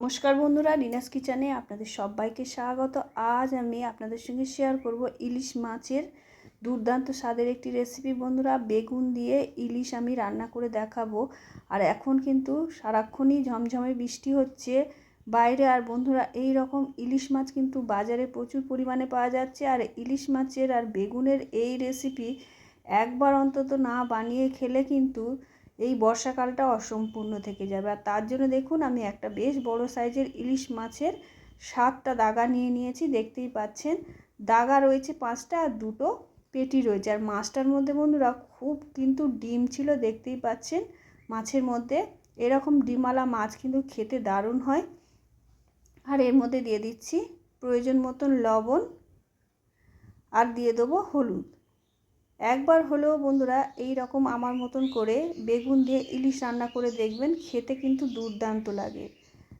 নমস্কার বন্ধুরা রিনাস কিচেনে আপনাদের সবাইকে স্বাগত। আজ আমি আপনাদের সঙ্গে শেয়ার করব ইলিশ মাছের দুর্দান্ত স্বাদের একটি রেসিপি বন্ধুরা, বেগুন দিয়ে ইলিশ আমি রান্না করে দেখাবো। আর এখন কিন্তু সারাক্ষণই ঝমঝমে বৃষ্টি হচ্ছে বাইরে। আর বন্ধুরা, এই রকম ইলিশ মাছ কিন্তু বাজারে প্রচুর পরিমাণে পাওয়া যাচ্ছে। আর ইলিশ মাছের আর বেগুনের এই রেসিপি একবার অন্তত না বানিয়ে খেলে কিন্তু এই বর্ষাকালটা অসম্পূর্ণ থেকে যাবে। আর তার জন্য দেখুন, আমি একটা বেশ বড় সাইজের ইলিশ মাছের সাতটা দাগা নিয়ে নিয়েছি। দেখতেই পাচ্ছেন, দাগা রয়েছে পাঁচটা আর দুটো পেটি রয়েছে। আর মাছটার মধ্যে বন্ধুরা খুব কিন্তু ডিম ছিল, দেখতেই পাচ্ছেন মাছের মধ্যে। এরকম ডিমালা মাছ কিন্তু খেতে দারুণ হয়। আর এর মধ্যে দিয়ে দিচ্ছি প্রয়োজন মতন লবণ আর দিয়ে দেবো হলুদ। একবার হলেও বন্ধুরা এই রকম আমার মতন করে বেগুন দিয়ে ইলিশ রান্না করে দেখবেন, খেতে কিন্তু দুর্দান্ত লাগে।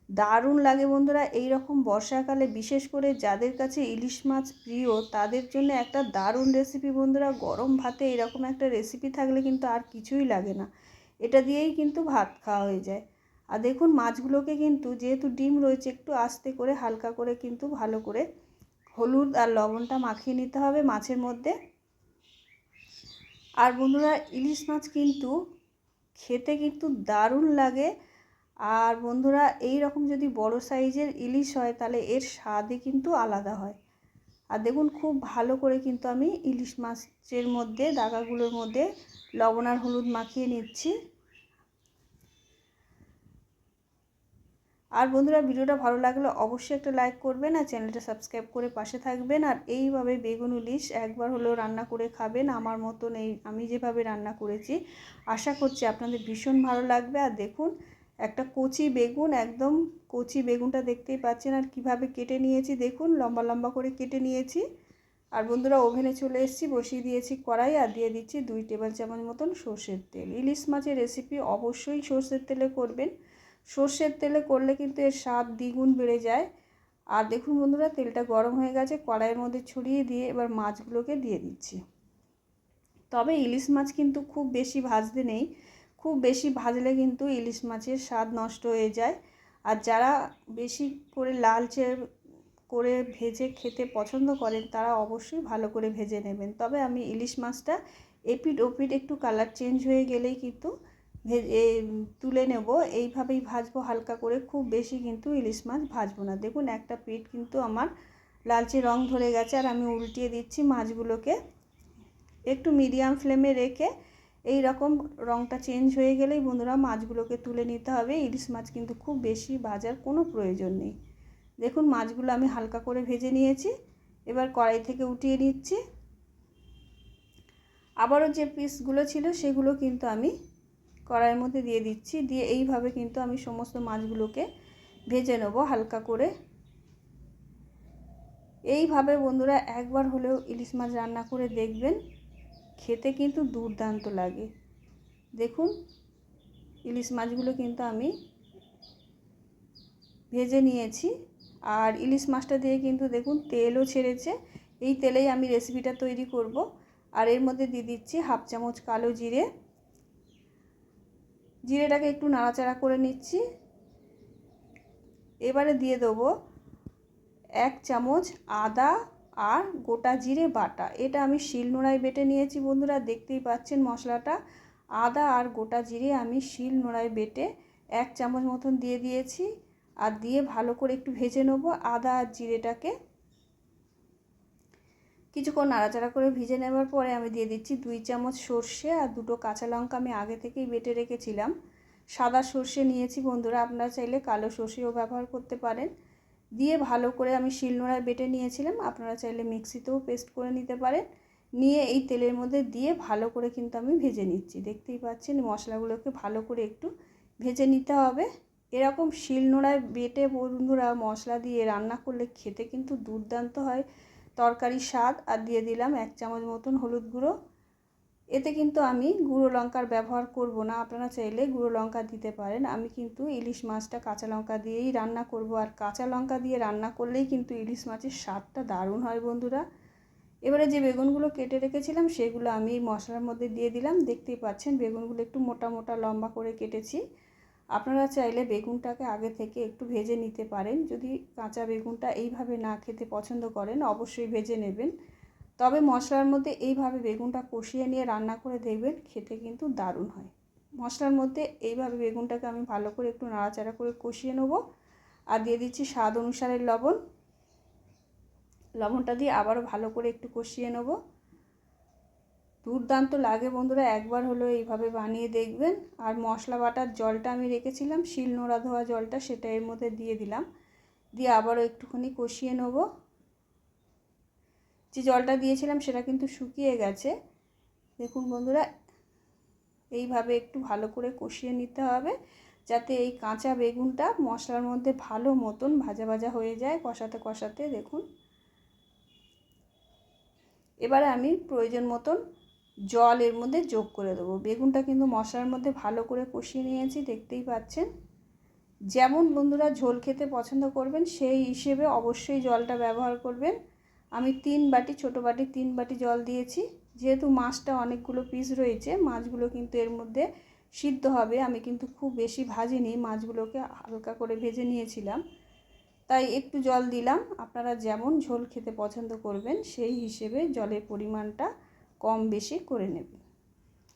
দারুণ লাগে বন্ধুরা এই রকম বর্ষাকালে, বিশেষ করে যাদের কাছে ইলিশ মাছ প্রিয়, তাদের জন্য একটা দারুণ রেসিপি বন্ধুরা। গরম ভাতে এরকম একটা রেসিপি থাকলে কিন্তু আর কিছুই লাগে না। এটা দিয়েই কিন্তু ভাত খাওয়া হয়ে যায়। আর দেখুন মাছগুলোকে কিন্তু যেহেতু ডিম রয়েছে, একটু আস্তে করে হালকা করে কিন্তু ভালো করে হলুদ আর লবণটা মাখিয়ে নিতে হবে মাছের মধ্যে। আর বন্ধুরা, ইলিশ মাছ কিন্তু খেতে কিন্তু দারুণ লাগে। আর বন্ধুরা এই রকম যদি বড় সাইজের ইলিশ হয়, তাহলে এর স্বাদই কিন্তু আলাদা হয়। আর দেখুন, খুব ভালো করে কিন্তু আমি ইলিশ মাছের মধ্যে, দাগাগুলোর মধ্যে লবণ আর হলুদ মাখিয়ে নিচ্ছি। আর বন্ধুরা ভিডিওটা ভালো লাগলে অবশ্যই একটা লাইক করবেন আর চ্যানেলটা সাবস্ক্রাইব করে পাশে থাকবেন। আর এইভাবে বেগুন ইলিশ একবার হলেও রান্না করে খাবেন। আমার মতন এই আমি যেভাবে রান্না করেছি, আশা করছি আপনাদের ভীষণ ভালো লাগবে। আর দেখুন, একটা কচি বেগুন, একদম কচি বেগুনটা দেখতেই পাচ্ছেন। আর কীভাবে কেটে নিয়েছি দেখুন, লম্বা লম্বা করে কেটে নিয়েছি। আর বন্ধুরা ওভেনে চলে এসেছি, বসিয়ে দিয়েছি কড়াই আর দিয়ে দিচ্ছি দুই টেবিল চামচ মতন সর্ষের তেল। ইলিশ মাছের রেসিপি অবশ্যই সর্ষের তেলে করবেন। সর্ষের তেলে করলে কিন্তু এর স্বাদ দ্বিগুণ বেড়ে যায়। আর দেখুন বন্ধুরা, তেলটা গরম হয়ে গেছে, কড়াইয়ের মধ্যে ছড়িয়ে দিয়ে এবার মাছগুলোকে দিয়ে দিচ্ছি। তবে ইলিশ মাছ কিন্তু খুব বেশি ভাজতে নেই। খুব বেশি ভাজলে কিন্তু ইলিশ মাছের স্বাদ নষ্ট হয়ে যায়। আর যারা বেশি করে লালচে করে ভেজে খেতে পছন্দ করেন, তারা অবশ্যই ভালো করে ভেজে নেবেন। তবে আমি ইলিশ মাছটা এপিট ওপিট একটু কালার চেঞ্জ হয়ে গেলেই কিন্তু তুলে নেব। এইভাবেই ভাজবো হালকা করে। খুব বেশি কিন্তু ইলিশ মাছ ভাজবো না। দেখুন, একটা পিঠ কিন্তু আমার লালচে রং ধরে গেছে আর আমি উল্টিয়ে দিচ্ছি মাছগুলোকে। একটু মিডিয়াম ফ্লেমে রেখে এই রকম রংটা চেঞ্জ হয়ে গেলেই বন্ধুরা মাছগুলোকে তুলে নিতে হবে। ইলিশ মাছ কিন্তু খুব বেশি ভাজার কোনো প্রয়োজন নেই। দেখুন, মাছগুলো আমি হালকা করে ভেজে নিয়েছি। এবার কড়াই থেকে উঠিয়ে নিচ্ছি। আবারও যে পিসগুলো ছিল সেগুলো কিন্তু আমি কড়াইয়ের মধ্যে দিয়ে দিচ্ছি। দিয়ে এইভাবে কিন্তু আমি সমস্ত মাছগুলোকে ভেজে নেব হালকা করে। এইভাবে বন্ধুরা একবার হলেও ইলিশ মাছ রান্না করে দেখবেন, খেতে কিন্তু দুর্দান্ত লাগে। দেখুন, ইলিশ মাছগুলো কিন্তু আমি ভেজে নিয়েছি। আর ইলিশ মাছটা দিয়ে কিন্তু দেখুন, তেলও ছেড়েছে। এই তেলেই আমি রেসিপিটা তৈরি করব। আর এর মধ্যে দিয়ে দিচ্ছি হাফ চামচ কালো জিরে জিরেটাকে একটু নাড়াচাড়া করে নিচ্ছি। এবারে দিয়ে দেবো এক চামচ আদা আর গোটা জিরে বাটা। এটা আমি শিলনোড়ায় বেটে নিয়েছি বন্ধুরা, দেখতেই পাচ্ছেন মশলাটা। আদা আর গোটা জিরে আমি শিল নোড়ায় বেটে এক চামচ মতন দিয়ে দিয়েছি। আর দিয়ে ভালো করে একটু ভেজে নেব আদা আর জিরেটাকে। কিছুক্ষণ নাড়াচাড়া করে ভিজে নেওয়ার পরে আমি দিয়ে দিচ্ছি দুই চামচ সর্ষে আর দুটো কাঁচা লঙ্কা আমি আগে থেকেই বেটে রেখেছিলাম। সাদা সর্ষে নিয়েছি বন্ধুরা, আপনারা চাইলে কালো সর্ষেও ব্যবহার করতে পারেন। দিয়ে ভালো করে আমি শিলনোড়ায় বেটে নিয়েছিলাম, আপনারা চাইলে মিক্সিতেও পেস্ট করে নিতে পারেন। নিয়ে এই তেলের মধ্যে দিয়ে ভালো করে কিন্তু আমি ভেজে নিচ্ছি। দেখতেই পাচ্ছেন, মশলাগুলোকে ভালো করে একটু ভেজে নিতে হবে। এরকম শিলনোড়ায় বেটে বন্ধুরা মশলা দিয়ে রান্না করলে খেতে কিন্তু দুর্দান্ত হয়। তরকারি স্বাদ আর দিয়ে দিলাম এক চামচ মতন হলুদ গুঁড়ো। এতে কিন্তু আমি গুঁড়ো লঙ্কার ব্যবহার করব না, আপনারা চাইলে গুঁড়ো লঙ্কা দিতে পারেন। আমি কিন্তু ইলিশ মাছটা কাঁচা লঙ্কা দিয়েই রান্না করব আর কাঁচা লঙ্কা দিয়ে রান্না করলেই কিন্তু ইলিশ মাছের স্বাদটা দারুণ হয় বন্ধুরা। এবারে যে বেগুনগুলো কেটে রেখেছিলাম সেগুলো আমি মশলার মধ্যে দিয়ে দিলাম। দেখতেই পাচ্ছেন বেগুনগুলো একটু মোটা মোটা লম্বা করে কেটেছি। আপনারা চাইলে বেগুনটাকে আগে থেকে একটু ভেজে নিতে পারেন। যদি কাঁচা বেগুনটা এইভাবে না খেতে পছন্দ করেন, অবশ্যই ভেজে নেবেন। তবে মশলার মধ্যে এইভাবে বেগুনটা কষিয়ে নিয়ে রান্না করে দেখবেন, খেতে কিন্তু দারুণ হয়। মশলার মধ্যে এইভাবে বেগুনটাকে আমি ভালো করে একটু নাড়াচাড়া করে কষিয়ে নেব। আর দিয়ে দিচ্ছি স্বাদ অনুসারে লবণ। লবণটা দিয়ে আবারও ভালো করে একটু কষিয়ে নেব। দুর্দান্ত লাগে বন্ধুরা, একবার হলো এইভাবে বানিয়ে দেখবেন। আর মশলা বাটার জলটা আমি রেখেছিলাম, শিল নোড়া ধোয়া জলটা সেটা এর মধ্যে দিয়ে দিলাম। দিয়ে আবারও একটুখানি কষিয়ে নেব। যে জলটা দিয়েছিলাম সেটা কিন্তু শুকিয়ে গেছে। দেখুন বন্ধুরা, এইভাবে একটু ভালো করে কষিয়ে নিতে হবে, যাতে এই কাঁচা বেগুনটা মশলার মধ্যে ভালো মতন ভাজা ভাজা হয়ে যায় কষাতে কষাতে, দেখুন। এবারে আমি প্রয়োজন মতন জল এর মধ্যে যোগ করে দেবো। বেগুনটা কিন্তু মশলার মধ্যে ভালো করে কষিয়ে নিয়েছি, দেখতেই পাচ্ছেন। যেমন বন্ধুরা ঝোল খেতে পছন্দ করবেন, সেই হিসেবে অবশ্যই জলটা ব্যবহার করবেন। আমি তিন বাটি, ছোটো বাটি তিন বাটি জল দিয়েছি। যেহেতু মাছটা অনেকগুলো পিস রয়েছে, মাছগুলো কিন্তু এর মধ্যে সিদ্ধ হবে। আমি কিন্তু খুব বেশি ভাজিনি, মাছগুলোকে হালকা করে ভেজে নিয়েছিলাম। তাই একটু জল দিলাম। আপনারা যেমন ঝোল খেতে পছন্দ করবেন, সেই হিসেবে জলের পরিমাণটা কম বেশি করে নেবে।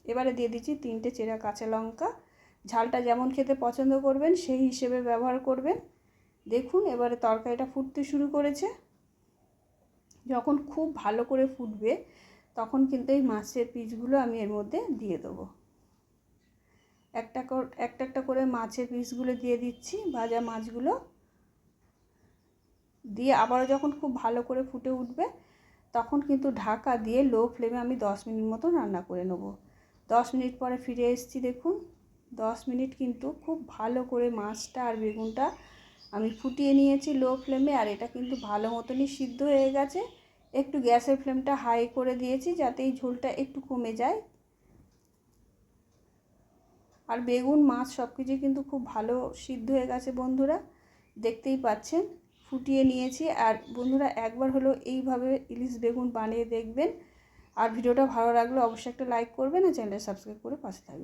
এবারে দিয়ে দিচ্ছি তিনটে চেরা কাঁচা লঙ্কা। ঝালটা যেমন খেতে পছন্দ করবেন, সেই হিসেবে ব্যবহার করবেন। দেখুন, এবারে তরকারিটা ফুটতে শুরু করেছে। যখন খুব ভালো করে ফুটবে, তখন কিন্তু এই মাছের পিসগুলো আমি এর মধ্যে দিয়ে দেবো। একটা একটা একটা করে মাছের পিসগুলো দিয়ে দিচ্ছি, ভাজা মাছগুলো। দিয়ে আবারও যখন খুব ভালো করে ফুটে উঠবে তখন কিন্তু ঢাকা দিয়ে লো ফ্লেমে আমি দশ মিনিট মতো রান্না করে নেব। দশ মিনিট পরে ফিরে এসেছি দেখুন। দশ মিনিট কিন্তু খুব ভালো করে মাছটা আর বেগুনটা আমি ফুটিয়ে নিয়েছি লো ফ্লেমে আর এটা কিন্তু ভালো মতনই সিদ্ধ হয়ে গেছে। একটু গ্যাসের ফ্লেমটা হাই করে দিয়েছি যাতে এই ঝোলটা একটু কমে যায়। আর বেগুন, মাছ সব কিছু কিন্তু খুব ভালো সিদ্ধ হয়ে গেছে বন্ধুরা। দেখতেই পাচ্ছেন। ফুটিয়ে নিয়েছি। আর বন্ধুরা, একবার হলো এইভাবে ইলিশ বেগুন বানিয়ে দেখবেন। আর ভিডিওটা ভালো লাগলে অবশ্যই একটা লাইক করবেন আর চ্যানেলটা সাবস্ক্রাইব করে পাশে থাকবেন।